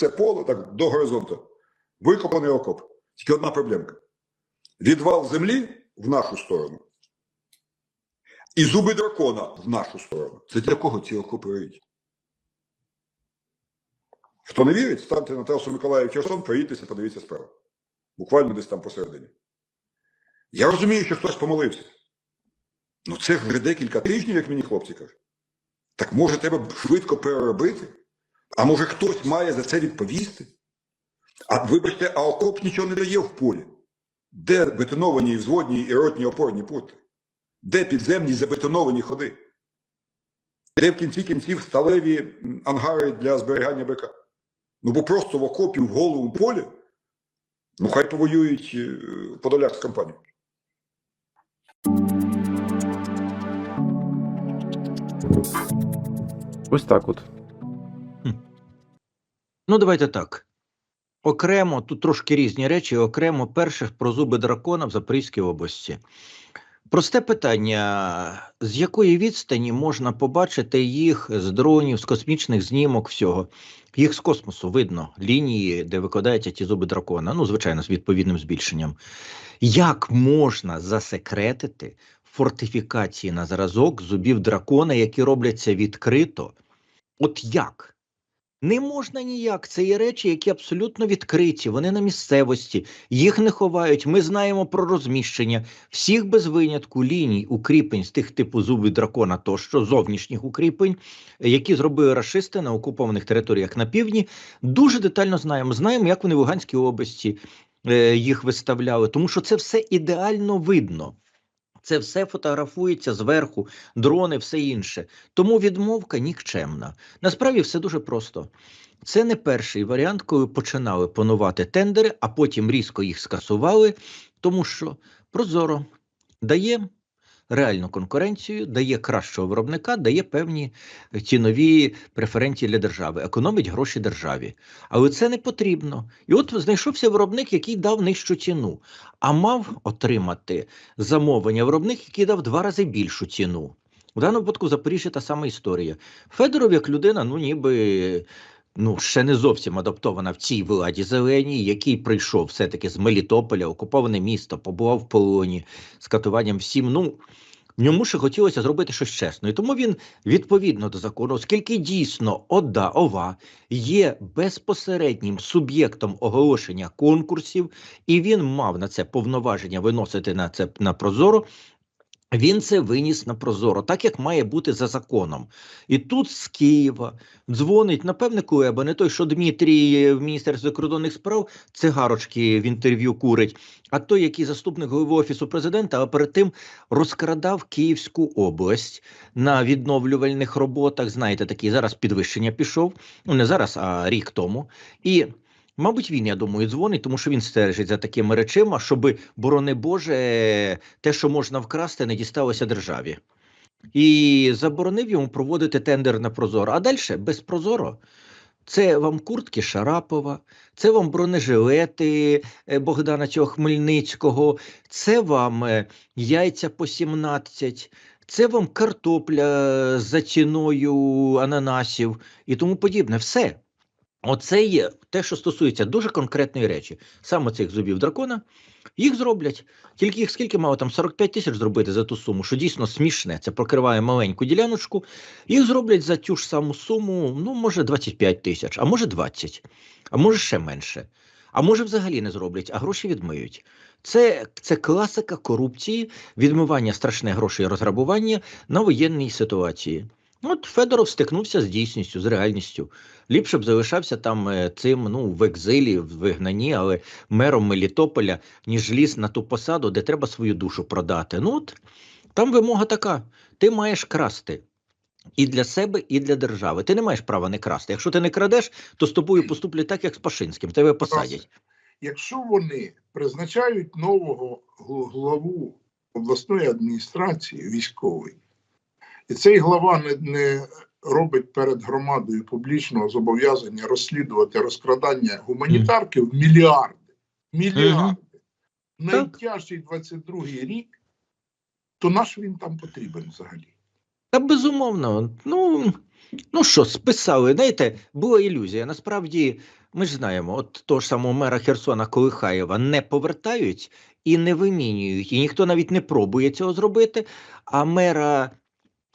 все поле так до горизонту. Викопаний окоп. Тільки одна проблемка. Відвал землі в нашу сторону. І зуби дракона в нашу сторону. Це для кого ці окопи риють? Хто не вірить, станьте на трасу Миколаїв Херсон, проїдьтеся, подивіться справу. Буквально десь там посередині. Я розумію, що хтось помолився. Ну це вже декілька тижнів, як мені хлопці кажуть. Так може треба швидко переробити? А може хтось має за це відповісти? А вибачте, а окоп нічого не дає в полі. Де бетоновані взводні і ротні опорні пункти? Де підземні забетоновані ходи? Де в кінці кінців сталеві ангари для зберігання БК? Ну бо просто в окопі в голому полі, ну хай повоюють е, Подоляк з компанією. Ось так от. Ну, давайте так. Окремо, тут трошки різні речі. Окремо, перше про зуби дракона в Запорізькій області. Просте питання: з якої відстані можна побачити їх з дронів, з космічних знімок, всього? Їх з космосу видно лінії, де викладаються ті зуби дракона. Ну, звичайно, з відповідним збільшенням. Як можна засекретити фортифікації на зразок зубів дракона, які робляться відкрито? От як? Не можна ніяк. Це є речі, які абсолютно відкриті. Вони на місцевості, їх не ховають. Ми знаємо про розміщення всіх без винятку ліній укріплень з тих типу зуби дракона, тощо зовнішніх укріплень, які зробили рашисти на окупованих територіях на півдні. Дуже детально знаємо. Знаємо, як вони в Луганській області е, їх виставляли, тому що це все ідеально видно. Це все фотографується зверху, дрони, все інше. Тому відмовка нікчемна. Насправді все дуже просто. Це не перший варіант, коли починали панувати тендери, а потім різко їх скасували, тому що Прозоро дає реальну конкуренцію, дає кращого виробника, дає певні цінові преференції для держави, економить гроші державі. Але це не потрібно. І от знайшовся виробник, який дав нижчу ціну, а мав отримати замовлення виробник, який дав два рази більшу ціну. У даному випадку Запоріжжі та сама історія. Федоров, як людина, ну ніби ну, ще не зовсім адаптована в цій владі зеленій, який прийшов все-таки з Мелітополя, окуповане місто, побував в полоні з катуванням всім. Ну, Йому ще хотілося зробити щось чесно. І тому він відповідно до закону, оскільки дійсно ОДА ОВА є безпосереднім суб'єктом оголошення конкурсів, і він мав на це повноваження виносити на це на прозоро. Він це виніс на прозоро, так як має бути за законом. І тут з Києва дзвонить, напевне, Кулеба, не той, що Дмитрій в Міністерстві закордонних справ цигарочки в інтерв'ю курить, а той, який заступник голови офісу президента, а перед тим розкрадав Київську область на відновлювальних роботах. Знаєте, такий зараз підвищення пішов. Ну не зараз, а рік тому. І Мабуть, він, я думаю, дзвонить, тому що він стежить за такими речима, щоб, борони Боже, те, що можна вкрасти, не дісталося державі. І заборонив йому проводити тендер на Прозоро. А далі без Прозоро. Це вам куртки Шарапова, це вам бронежилети е, Богдана цього Хмельницького, це вам е, яйця по 17, це вам картопля за ціною ананасів і тому подібне. Все. Оце є те, що стосується дуже конкретної речі, саме цих зубів дракона. Їх зроблять. Тільки їх скільки мало там 45 тисяч зробити за ту суму, що дійсно смішне. Це прокриває маленьку діляночку. Їх зроблять за ту ж саму суму, ну, може, 25 тисяч, а може 20, а може ще менше. А може, взагалі не зроблять, а гроші відмиють. Це, це класика корупції, відмивання страшних грошей розграбування на воєнній ситуації. От Федоров стикнувся з дійсністю, з реальністю. Ліпше б залишався там е, цим ну, в екзилі, в вигнанні, але мером Мелітополя, ніж ліз на ту посаду, де треба свою душу продати. Ну от там вимога така: ти маєш красти. І для себе, і для держави. Ти не маєш права не красти. Якщо ти не крадеш, то з тобою поступлять так, як з Пашинським. Тебе посадять. Якщо вони призначають нового главу обласної адміністрації військової, і цей глава не, не робить перед громадою публічного зобов'язання розслідувати розкрадання гуманітарки в мільярди. Мільярди. Найтяжчий 22-й рік, то наш він там потрібен взагалі? Та безумовно. Ну, ну що, списали. Знаєте, була ілюзія. Насправді Ми ж знаємо, от того ж самого мера Херсона Колихаєва не повертають і не вимінюють, і ніхто навіть не пробує цього зробити. А мера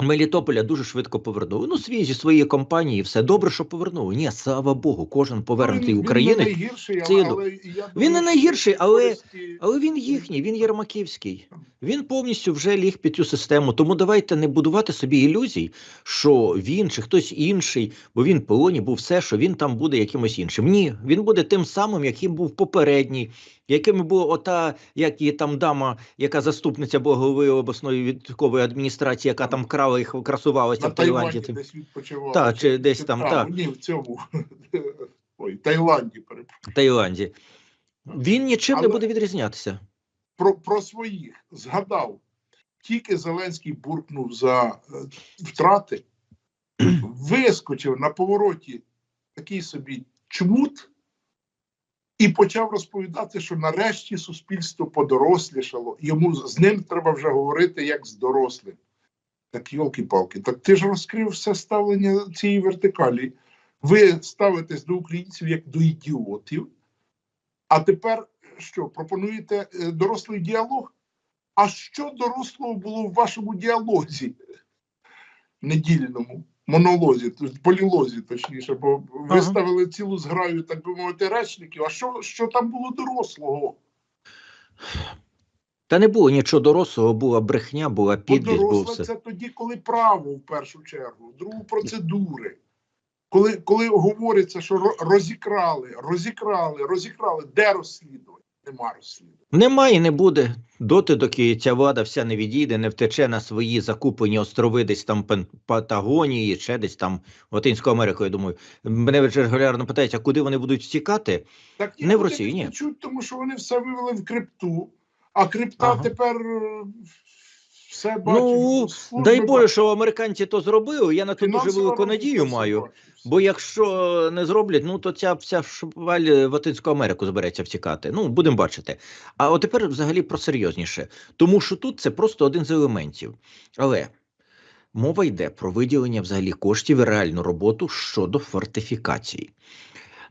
Мелітополя дуже швидко повернули. Ну, свій зі своєї компанії, все добре, що повернули. Ні, слава Богу, кожен повернутий України. Він не найгірший, але, але я Він не найгірший, але- Але він їхній, він єрмаківський. Він повністю вже ліг під цю систему. Тому давайте не будувати собі ілюзій, що він чи хтось інший, бо він в полоні був все, що він там буде якимось іншим. Ні, він буде тим самим, яким був попередній, яким була ота, як і там дама, яка заступниця була голови обласної військової адміністрації, яка там крала їх красувалася в Таїланді. Десь відпочивав. Та, чи десь там, там, та. Ні, в цьому. Ой, Таїланді, перепрошую. Таїланді. Він нічим не буде відрізнятися. Про, про своїх згадав. Тільки Зеленський буркнув за е, втрати, вискочив на повороті такий собі чмут і почав розповідати, що нарешті суспільство подорослішало. Йому з ним треба вже говорити як з дорослим. Так, йолки-палки, так ти ж розкрив все ставлення цієї вертикалі. Ви ставитесь до українців як до ідіотів. А тепер що, пропонуєте е, дорослий діалог? А що дорослого було в вашому діалозі недільному монолозі, полілозі, точніше, бо ви Ага. ставили цілу зграю, так би мовити, речників. А що, що там було дорослого? Та не було нічого дорослого, була брехня, була підлість, було доросле це тоді, коли право в першу чергу, другу процедури. Коли, коли говориться, що розікрали, розікрали, розікрали, де розслідування? Нема розслідування. Нема і не буде. Доти, доки ця влада вся не відійде, не втече на свої закуплені острови десь там Патагонії, ще десь там Латинську Америку, я думаю. Мене вже регулярно питають, а куди вони будуть втікати? Так Не в Росії, ні. Чуть, тому що вони все вивели в крипту, а крипта Ага. тепер е, все. Ну, Дай Боже, що американці то зробили. Я на то дуже велику надію маю. Бо якщо не зроблять, ну то ця вся шваль в Латинську Америку збереться втікати. Ну, будемо бачити. А от тепер взагалі про серйозніше. Тому що тут це просто один з елементів. Але мова йде про виділення взагалі коштів і реальну роботу щодо фортифікацій.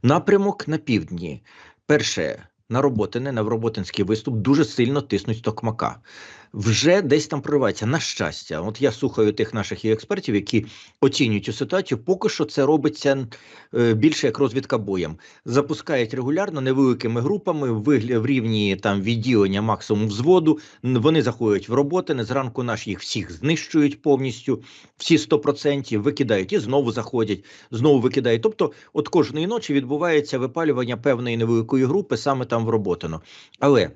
Напрямок на півдні. Перше. На Роботине, на Роботинський виступ дуже сильно тиснуть токмака. Вже десь там проривається. На щастя, от я слухаю тих наших експертів, які оцінюють цю ситуацію. Поки що це робиться е, більше як розвідка боєм. Запускають регулярно невеликими групами в, рівні там відділення максимум взводу. Вони заходять в роботи. Не зранку наші їх всіх знищують повністю, всі 100%, викидають і знову заходять, знову викидають. Тобто, от кожної ночі відбувається випалювання певної невеликої групи саме там в вроботано. Але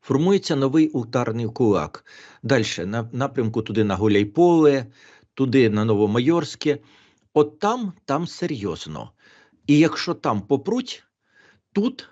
формується новий ударний кулак. Далі на напрямку туди на Гуляйполе, туди на Новомайорське. От там, там серйозно. І якщо там попруть, тут,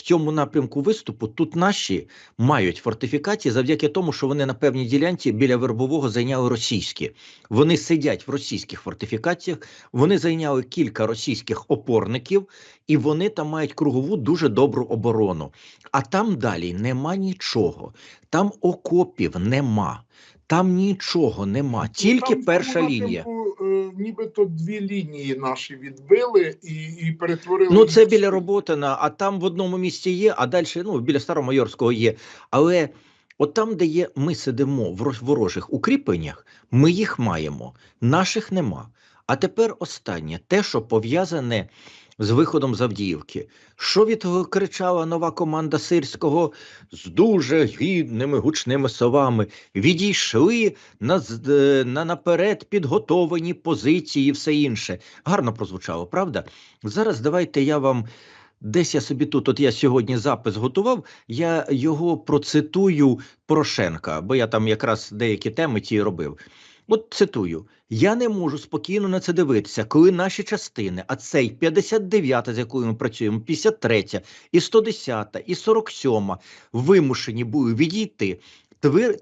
в цьому напрямку виступу, тут наші мають фортифікації завдяки тому, що вони на певній ділянці біля Вербового зайняли російські. Вони сидять в російських фортифікаціях, вони зайняли кілька російських опорників, і вони там мають кругову дуже добру оборону. А там далі нема нічого, там окопів нема, там нічого нема, Ну, тільки там перша лінія. е, Нібито дві лінії наші відбили і, і перетворили. Ну, це біля. Роботина, а там в одному місці є, а далі ну, біля Старомайорського є. Але от там, де є, ми сидимо в ворожих укріпленнях, ми їх маємо, наших нема. А тепер останнє, те, що пов'язане з виходом з Авдіївки. Що відкричала нова команда Сирського з дуже гідними гучними словами? Відійшли на, е, на наперед підготовлені позиції і все інше. Гарно прозвучало, правда? Зараз давайте я вам. Десь я собі тут, от я сьогодні запис готував, я його процитую Порошенка, бо я там якраз деякі теми ті робив. От цитую: я не можу спокійно на це дивитися, коли наші частини, а цей 59, з якою ми працюємо, 53 і 110, і 47 вимушені були відійти.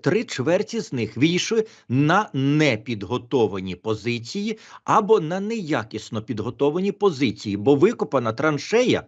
Три чверті з них відійшли на непідготовані позиції або на неякісно підготовані позиції, бо викопана траншея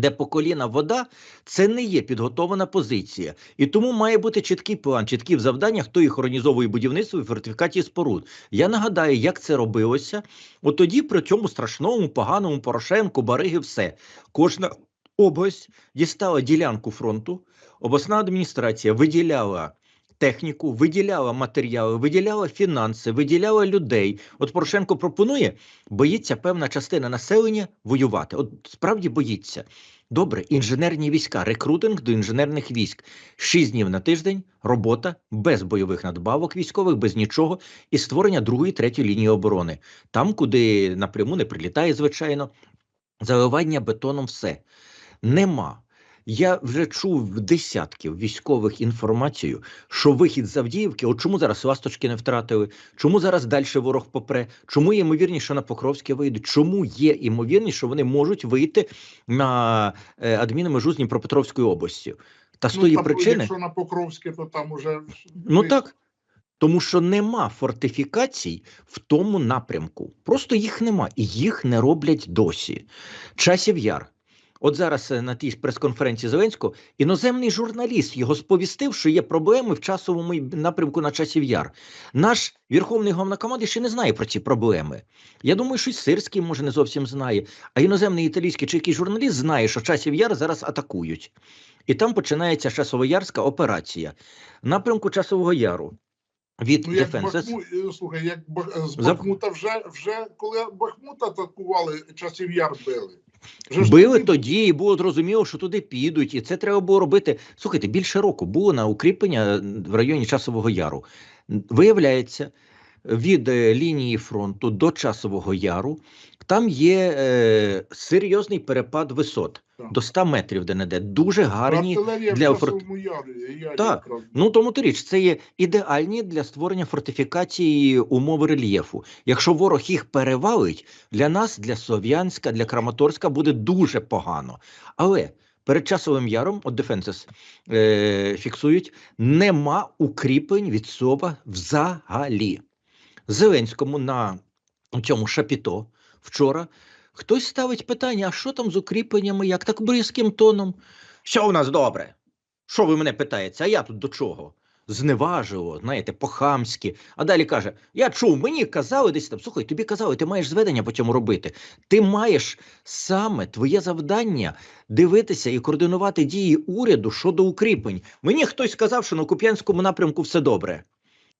де по коліна вода, це не є підготована позиція. І тому має бути чіткий план, чіткі завдання, хто їх організовує будівництво і фортифікації споруд. Я нагадаю, як це робилося. От тоді при цьому страшному, поганому Порошенку, Бариги, все. Кожна область дістала ділянку фронту, обласна адміністрація виділяла техніку, виділяла матеріали, виділяла фінанси, виділяла людей. От Порошенко пропонує, боїться певна частина населення воювати. От справді боїться. Добре, інженерні війська, рекрутинг до інженерних військ. Шість днів на тиждень, робота без бойових надбавок військових, без нічого, і створення другої, третьої лінії оборони. Там, куди напряму не прилітає, звичайно, заливання бетоном все. Нема. Я вже чув в десятків військових інформацію, що вихід з Авдіївки, от чому зараз ласточки не втратили, чому зараз далі ворог попре, чому є ймовірність, що на Покровське вийдуть, чому є ймовірність, що вони можуть вийти на е, адмінмежу з Дніпропетровської області. Та з тої там, причини, Якщо на Покровське, то там уже ну так, тому що нема фортифікацій в тому напрямку. Просто їх нема, і їх не роблять досі. Часів яр. От зараз е, на тій прес-конференції Зеленського іноземний журналіст його сповістив, що є проблеми в часовому напрямку на часів яр. Наш верховний головнокомандуючий ще не знає про ці проблеми. Я думаю, що Сирський може не зовсім знає. А іноземний італійський чи якийсь журналіст знає, що часів яр зараз атакують. І там починається часовоярська операція. Напрямку часового яру. Від Ну, як. Бахмут, е, слухай, як Бах- з Бахмута вже, вже коли Бахмут атакували, часів яр били. Били тоді- і було зрозуміло, що туди підуть, і це треба було робити. Слухайте, більше року було на укріплення в районі Часового Яру. Виявляється, від е, лінії фронту до Часового Яру там є е, серйозний перепад висот. До 100 метрів де-не-де. Дуже гарні. Артилерія для форт- ярі. ярі Так. якраз. Ну тому то річ, це є ідеальні для створення фортифікації умови рельєфу. Якщо ворог їх перевалить, для нас, для Слов'янська, для Краматорська буде дуже погано. Але перед часовим яром, от Defenses е, фіксують, нема укріплень від СОВА взагалі. Зеленському на цьому шапіто вчора хтось ставить питання: а що там з укріпленнями, як так бризким тоном? Що у нас добре? Що ви мене питаєте? А я тут до чого? Зневажило, знаєте, по-хамськи. А далі каже: Я чув, мені казали десь там. Слухай, тобі казали, ти маєш зведення по цьому робити. Ти маєш саме твоє завдання дивитися і координувати дії уряду щодо укріплень. Мені хтось сказав, що на Куп'янському напрямку все добре.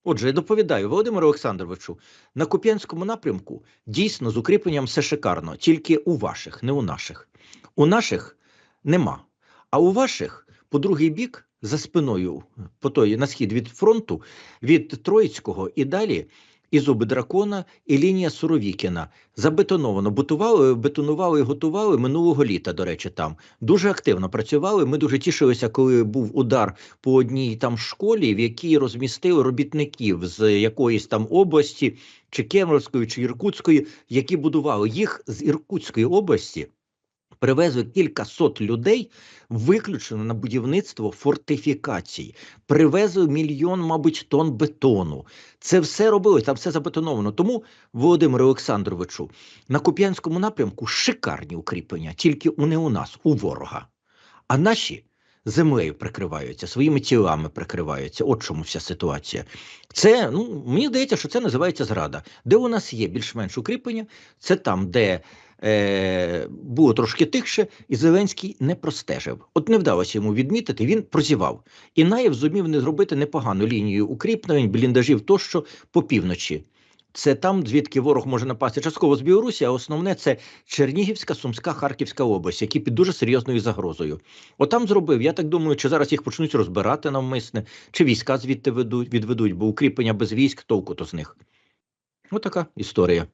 Отже, я доповідаю Володимиру Олександровичу, на Куп'янському напрямку дійсно з укріпленням все шикарно, тільки у ваших, не у наших. У наших нема. А у ваших по другий бік за спиною, по той на схід від фронту, від Троїцького і далі. І зуби дракона, і лінія Суровікіна забетоновано. Бутували, бетонували і готували минулого літа. До речі, там дуже активно працювали. Ми дуже тішилися, коли був удар по одній там школі, в якій розмістили робітників з якоїсь там області, чи Кемеровської, чи Іркутської, які будували їх з Іркутської області. Привезли кілька сот людей виключено на будівництво фортифікацій. Привезли мільйон, мабуть, тонн бетону. Це все робили, там все забетоновано. Тому, Володимиру Олександровичу, на Куп'янському напрямку шикарні укріплення, тільки не у нас, у ворога. А наші землею прикриваються, своїми тілами прикриваються. От чому вся ситуація. Це, ну, мені здається, що це називається зрада. Де у нас є більш-менш укріплення, це там, де е, було трошки тихше, і Зеленський не простежив. От не вдалося йому відмітити, він прозівав. І Наєв зумів не зробити непогану лінію укріплень, бліндажів тощо по півночі. Це там, звідки ворог може напасти частково з Білорусі, а основне це Чернігівська, Сумська, Харківська область, які під дуже серйозною загрозою. Отам зробив. Я так думаю, чи зараз їх почнуть розбирати навмисне, чи війська звідти ведуть, відведуть, бо укріплення без військ толку то з них. Отака історія.